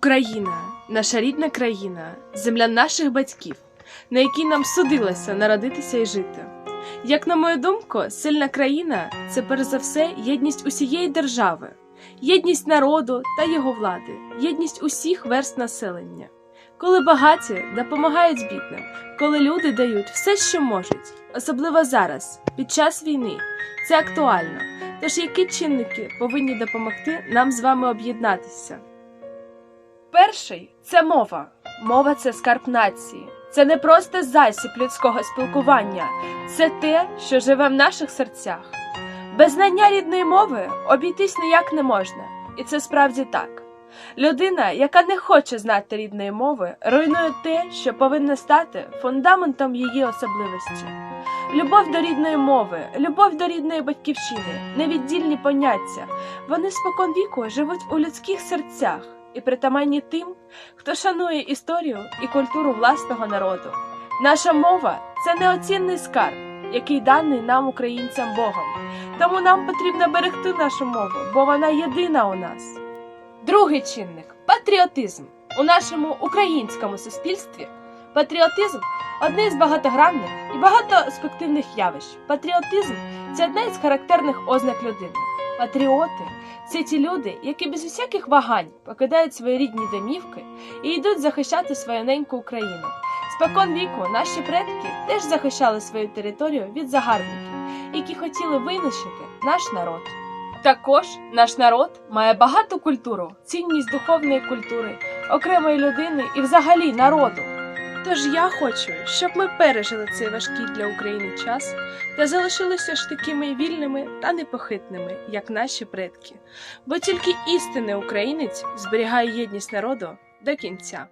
Україна, наша рідна країна, земля наших батьків, на якій нам судилося народитися і жити. Як на мою думку, сильна країна це перш за все єдність усієї держави, єдність народу та його влади, єдність усіх верст населення. Коли багаті допомагають бідним, коли люди дають все, що можуть, особливо зараз, під час війни, це актуально. Тож які чинники повинні допомогти нам з вами об'єднатися? Перший це мова. Мова це скарб нації. Це не просто засіб людського спілкування, це те, що живе в наших серцях. Без знання рідної мови обійтись ніяк не можна, і це справді так. Людина, яка не хоче знати рідної мови, руйнує те, що повинно стати фундаментом її особливості. Любов до рідної мови, любов до рідної батьківщини, невіддільні поняття. Вони спокон віку живуть у людських серцях і притаманні тим, хто шанує історію і культуру власного народу. Наша мова це неоцінний скарб, який даний нам, українцям Богом. Тому нам потрібно берегти нашу мову, бо вона єдина у нас. Другий чинник патріотизм. У нашому українському суспільстві патріотизм одне з багатогранних і багатоаспективних явищ. Патріотизм це одна із характерних ознак людини. Патріоти це ті люди, які без усяких вагань покидають свої рідні домівки і йдуть захищати свою неньку Україну. Спокон віку наші предки теж захищали свою територію від загарбників, які хотіли винищити наш народ. Також наш народ має багату культуру, цінність духовної культури, окремої людини і взагалі народу. Тож я хочу, щоб ми пережили цей важкий для України час та залишилися ж такими вільними та непохитними, як наші предки. Бо тільки істинний українець зберігає єдність народу до кінця.